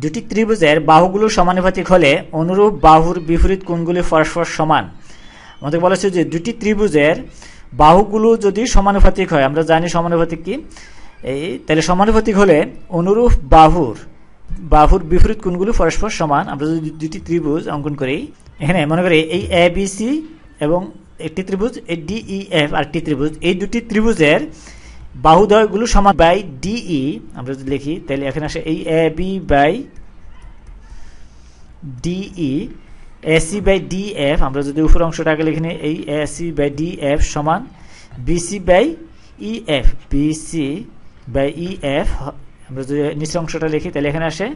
দুটি ত্রিভুজের বাহুগুলো সমানুপাতিক হলে অনুরূপ বাহুর বিপরীত কোণগুলি পরস্পর সমান। আমাদের বলা হচ্ছে যে দুটি ত্রিভুজের বাহুগুলো যদি সমানুপাতিক হয়, আমরা জানি সমানুপাতিক কি? এই, তাহলে সমানুপাতিক হলে অনুরূপ বাহুর বাহুর বিপরীত কোণগুলো পরস্পর সমান। আমরা যদি দুটি ত্রিভুজ অঙ্কন করি, এখানে মনে করি এই এ বি সি এবং একটি ত্রিভুজ, এই ডিই এফ আর একটি ত্রিভুজ। এই দুটি ত্রিভুজের বাহুদয়গুলো সমান বাই ডিই আমরা যদি লিখি, তাহলে এখানে আসে এই A B by DE AC by D F, আমরা যদি উপর অংশটাকে লিখে নিই, এই এসি বাই ডি এফ সমান BC by E F. BC by E F, আমরা যদি নিচের অংশটা লিখি, তাহলে এখানে আসে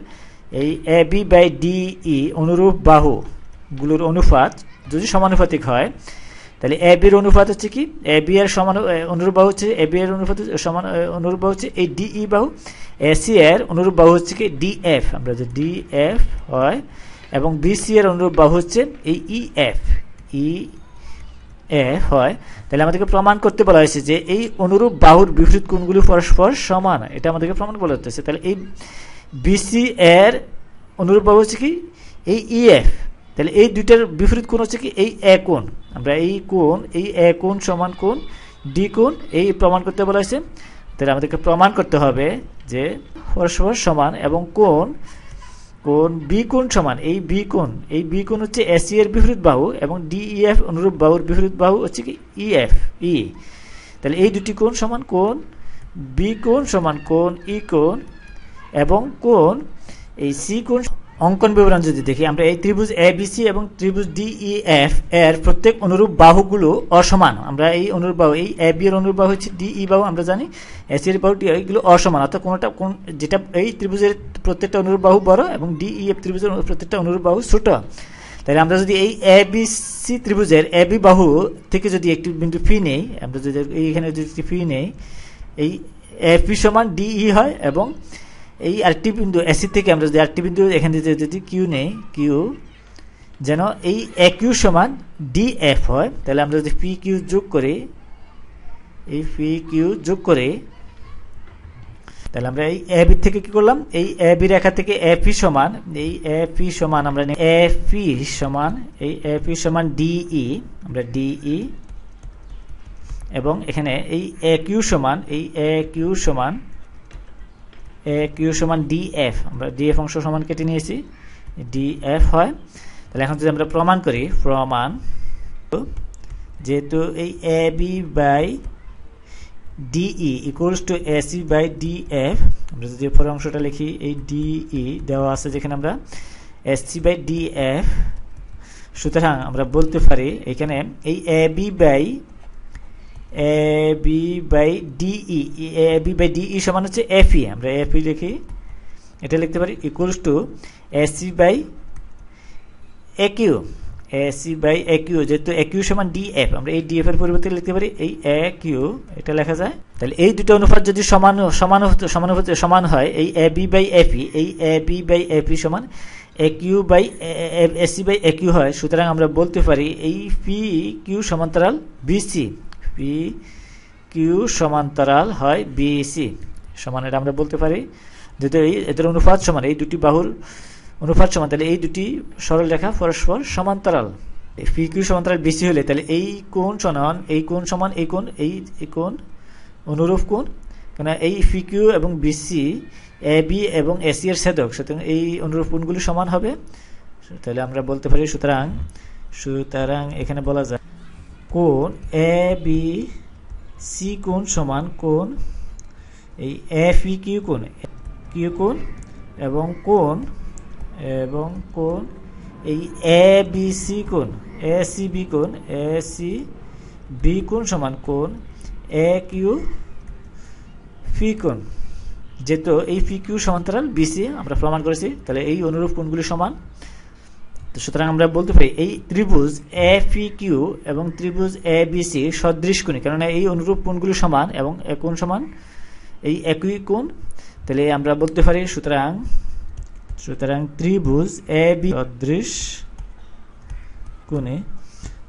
এই এ বি বাই ডিই অনুরূপ বাহুগুলোর অনুপাত যদি সমানুপাতিক হয় তাহলে এ বির অনুপাত হচ্ছে কি? এ বি এর সমান অনুরূপ বাহু হচ্ছে এ বি এর অনুপাত, সমান অনুরূপ বাহু হচ্ছে এই ডিই বাহু। এসি এর অনুরূপ বাহু হচ্ছে কি? ডি এফ আমরা যে ডি এফ হয়, এবং বিসি এর অনুরূপ বাহু হচ্ছে এই ই এফ ই এ হয়। তাহলে আমাদেরকে প্রমাণ করতে বলা হয়েছে যে এই অনুরূপ বাহুর বিপরীত কোণগুলি পরস্পর সমান। এটা আমাদেরকে প্রমাণ বলা হচ্ছে। তাহলে এই বিসি এর অনুরূপ বাহু হচ্ছে কি? এই ই এফ তাহলে এই দুইটার বিপরীত কোণ হচ্ছে কি? এই এ কোণ। আমরা এই কোণ, এই এ কোণ সমান কোণ, ডি কোণ, এই প্রমাণ করতে বলা হয়েছে। তাহলে আমাদেরকে প্রমাণ করতে হবে যে পরস্পর সমান এবং কোণ কোণ বি কোণ সমান। এই বি কোণ, এই বি কোণ হচ্ছে এসি এর বিপরীত বাহু এবং ডিইএফ অনুরূপ বাহুর বিপরীত বাহু হচ্ছে কি? E F E. তাহলে এই দুটি কোণ সমান কোণ, বি কোণ সমান কোণ, ই কোণ এবং কোণ, এই সি কোণ অঙ্কন বিবরণ যদি দেখি, আমরা এই ত্রিভুজ এ বিসি এবং ত্রিভুজ ডিই এফ এর প্রত্যেক অনুরূপ বাহুগুলো অসমান। আমরা এই অনুরূপ বাহু, এই এ বি এর অনুরূপ বাহু হচ্ছে ডিই বাহু, আমরা জানি এসি এর বাহু এগুলো অসমান। অর্থাৎ কোনটা, কোন, যেটা এই ত্রিভুজের প্রত্যেকটা অনুরূপ বাহু বড় এবং ডিই এফ ত্রিভুজের প্রত্যেকটা অনুরূপ বাহু ছোট। তাহলে আমরা যদি এই এ বি সি ত্রিভুজের এ বি বাহু থেকে যদি একটি বিন্দু ফি নেই, আমরা যদি এইখানে যদি একটি ফি নেই, এই এফ বি সমান ডিই হয় এবং এই আরেকটি বিন্দু এসি থেকে আমরা যদি আরেকটি বিন্দু এখানে যদি কিউ নেই কিউ যেন এই এ কিউ সমান ডি এফ হয়, তাহলে আমরা যদি পি কিউ যোগ করি, এই পি কিউ যোগ করে, তাহলে আমরা এই এ বি থেকে কি করলাম? এই এ বি রেখা থেকে এ পি সমান, এই এ পি সমান আমরা এ পি সমান, এই এ পি সমান ডিই আমরা ডিই এবং এখানে এই এ কিউ সমান, এই এ কিউ সমান কিউ সমান ডিএফ আমরা ডিএফ অংশ সমান কেটে নিয়েছি। ডিএফ হয়। তাহলে এখন যদি আমরা প্রমাণ করি, প্রমাণ যেহেতু এই A B by DE equals to AC by DF আমরা যদি পরের অংশটা লিখি, এই ডিই দেওয়া আছে যেখানে আমরা এসসি বাই ডিএফ সুতরাং আমরা বলতে পারি এখানে এই A B by A B by DE A B by DE সমান হচ্ছে এফ ই আমরা এফ ই লিখি। এটা লিখতে পারি equals to AC by A Q AC by A Q যেহেতু এ কিউ সমান ডি এফ আমরা এই ডিএফ এর পরিবর্তে লিখতে পারি এই এ কিউ এটা লেখা যায়। তাহলে এই দুটো অনুপাত যদি সমান সমান সমান সমান হয়, এই এ বি বাই এফ এই এ বি বাই এফ সমান A Q by AC by A Q হয়। সুতরাং আমরা বলতে পারি এই পি কিউ সমান্তরাল বিসি পি কিউ সমান্তরাল হয় বিসি সমান এটা আমরা বলতে পারি। যেহেতু এই এদের অনুপাত সমান, এই দুটি বাহুর অনুপাত সমান, তাহলে এই দুটি সরল রেখা পরস্পর সমান্তরাল। পি কিউ সমান্তরাল বিসি হলে তাহলে এই কোণ সমান, এই কোণ সমান, এই কোণ এই কোণ অনুরূপ কোণ। কেন এই পি কিউ এবং বিসি এ বি এবং এসি এর ছেদক, সুতরাং এই অনুরূপ কোণগুলি সমান হবে। তাহলে আমরা বলতে পারি সুতরাং সুতরাং এখানে বলা যায় কোণ এ, বি, সি কোণ সমান কোণ, এই এফ ই কিউ কোণ কিউ কোণ, এবং কোণ এবং কোণ, এই এ, বি, সি কোণ, এ, সি, বি কোণ, এ, সি, বি কোণ সমান কোণ, এ, কিউ ফি কোণ। যেহেতু এই ফি কিউ সমান্তরাল বিসি আমরা প্রমাণ করেছি, তাহলে এই অনুরূপ কোণগুলি সমান। তো সুতরাং আমরা বলতে পারি, এই ত্রিভুজ এ পি কিউ এবং ত্রিভুজ এ বি সি সদৃশ কোণী, কেননা এই অনুরূপ কোণগুলি সমান এবং কোণ সমান, এই একই কোণ। তাহলে আমরা বলতে পারি, সুতরাং সুতরাং ত্রিভুজ এ বি সদৃশ কোণে,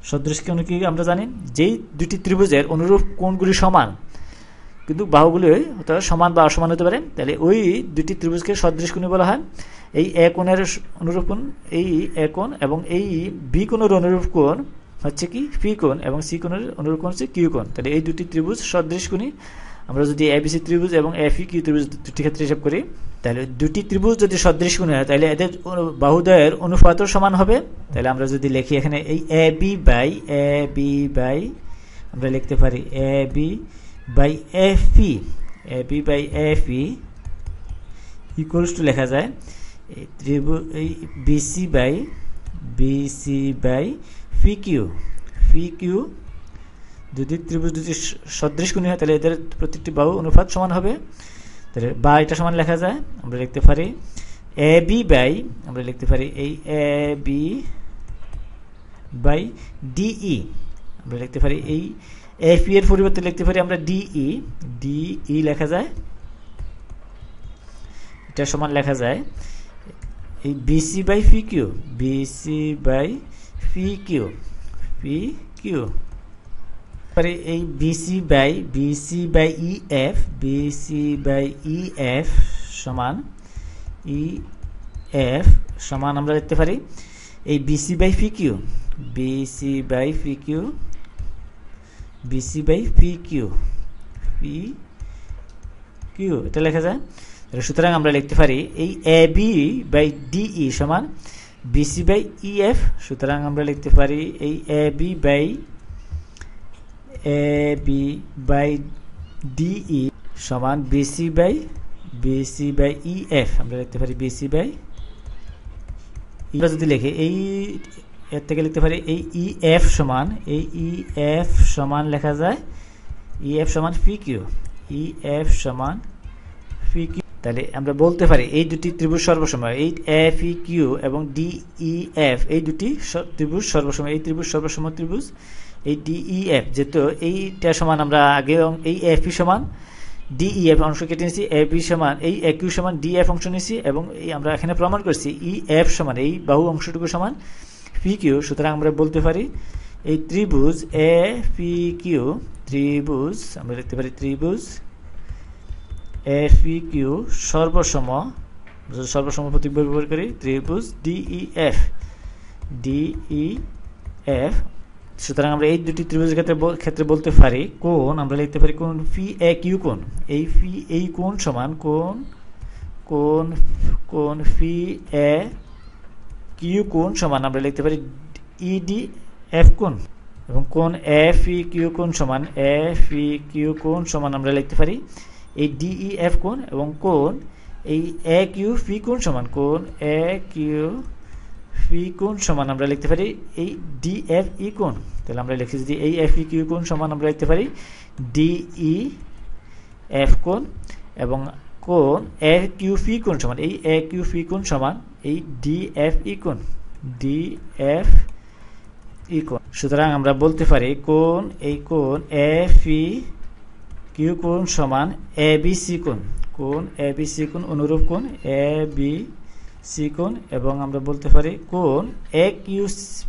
সদৃশ কোণ কি আমরা জানি? যেই দুটি ত্রিভুজের অনুরূপ কোণগুলি সমান, কিন্তু বাহুগুলি সমান বা অসমান হতে পারে। তাহলে ওই দুটি ত্রিভুজকে সদৃশ কোণী বলা হয়। এই এ কোণের অনুরূপ কোণ, এই এ কোণ এবং এই বি কোণের অনুরূপ কোণ হচ্ছে কি? পি কোণ এবং সি কোণের অনুরূপ কোণ হচ্ছে কিউ কোণ। তাহলে এই দুটি ত্রিভুজ সদৃশ কোণী। আমরা যদি এবিসি ত্রিভুজ এবং এফ ই কিউ ত্রিভুজ দুটি ক্ষেত্রে হিসাব করি, তাহলে দুটি ত্রিভুজ যদি সদৃশ কোণী হয়, তাহলে এদের বাহুদয়ের অনুপাতও সমান হবে। তাহলে আমরা যদি লিখি এখানে এই A, B, by A, B, by, আমরা লিখতে পারি A, B, by F E A, B, by F E equals to লেখা যায়। এই ত্রিভুজ এই BC by BC by P Q P Q যদি ত্রিভুজ দুটি সদৃশ কোণী হয়, তাহলে এদের প্রত্যেকটি বাহু অনুপাত সমান হবে। তাহলে বা এটা সমান লেখা যায়, আমরা লিখতে পারি এ বি বাই, আমরা লিখতে পারি এই এ বি বাই ডিই আমরা লিখতে পারি এই এফ এর পরিবর্তে লিখতে পারি আমরা ডিই ডিই লেখা যায়। এটা সমান লেখা যায়। এই BC by P Q BC by P Q P Q পারি এই BC by BC by E F BC by E F সমান ই এফ সমান আমরা লিখতে পারি। এই BC by P Q BC by P Q BC by P Q P Q এটা লেখা যায়। সুতরাং আমরা লিখতে পারি এই এ বি বাই ডিই সমান বিসি বাই ই এফ সুতরাং আমরা লিখতে পারি এই A B by A B by DE সমান BC by BC by E F আমরা লিখতে পারি বিসি বাই আমরা যদি লিখি এই এর থেকে লিখতে পারি এই ই এফ সমান, এই ই এফ সমান লেখা যায় ই এফ সমান ফি কিউ ই এফ সমান ফি কিউ তাহলে আমরা বলতে পারি এই দুটি ত্রিভুজ সর্বসময়, এই এফ ই কিউ এবং ডি ই এফ এই দুটি ত্রিভুজ সর্বসময়, এই ত্রিভুজ সর্বসময় ত্রিভুজ, এই ডিই এফ যেহেতু এইটা সমান আমরা আগে এই এফ ই সমান ডিই এফ অংশ কেটে নিয়েছি এফ ই সমান, এই এ কিউ সমান ডি এফ অংশ নিয়েছি এবং এই আমরা এখানে প্রমাণ করছি ই এফ সমান, এই বাহু অংশটুকু সমান পি কিউ সুতরাং আমরা বলতে পারি এই ত্রিভুজ এ পি কিউ ত্রিভুজ, আমরা লিখতে পারি ত্রিভুজ এ পি কিউ সর্বসম সর্বসম প্রতীক ব্যবহার করি, ত্রিভুজ ডিই এফ ডিই এফ সুতরাং আমরা এই দুটি ত্রিভুজের ক্ষেত্রে ক্ষেত্রে বলতে পারি কোন আমরা লিখতে পারি কোন ফি এ কিউ কোন এই ফি এই কোন সমান কোন কোন কোন ফি এ কিউ কোন সমান, আমরা লিখতে পারি ইডি এফ কোন এবং কোন এফ ই কিউ কোন সমান এফ ই কিউ কোন সমান, আমরা লিখতে পারি এই ডিই এফ কোন এবং কোন এই এ কিউ ফি কোন সমান কোন এ কিউ ফি কোন সমান আমরা লিখতে পারি এই ডি এফ ই কোন তাহলে আমরা লিখি যদি এই এফ ই কিউ কোন সমান আমরা লিখতে পারি ডিই এফ কোন এবং কোন এ কিউ ফি কোন সমান। এই এ কিউ ফি কোন সমান এই ডি এফ ই কোন ডি এফ ই কোন সুতরাং আমরা বলতে পারি কোন এই কোন এ ফি কিউ কোন সমান এ বি সি কোন কোন এ বি সি কোন অনুরূপ কোন এ বি সি কোন এবং আমরা বলতে পারি কোন এ কিউ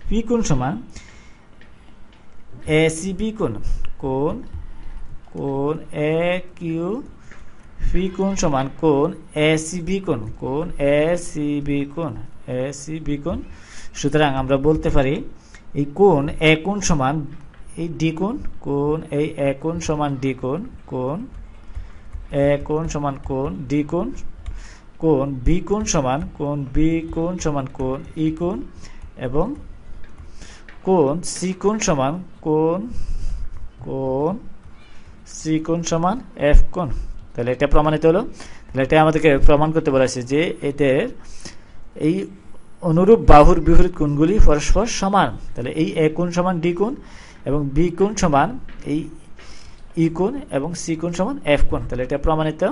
পি কোন সমান এ সি বি কোন কোন কোন এ কিউ পি কোন সমান কোন এ সি বি কোন কোন এ সি বি কোন এ সি বি কোন সুতরাং আমরা বলতে পারি এই কোন এ কোন সমান এই ডি কোন কোন এই এ কোন সমান ডি কোন কোন এ কোন সমান কোন ডি কোন কোন বি কোন সমান কোন বি কোন সমান কোন ই কোন এবং কোন সি কোন সমান কোন কোন সি কোন সমান এফ কোন তাহলে এটা প্রমাণিত হলো। তাহলে এটা আমাদেরকে প্রমাণ করতে বলেছে যে এদের এই অনুরূপ বাহুর বিপরীত কোণগুলি পরস্পর সমান। তাহলে এই এ কোণ সমান ডি কোণ এবং বি কোণ সমান এই ই কোণ এবং সি কোণ সমান এফ কোণ। তাহলে এটা প্রমাণিত।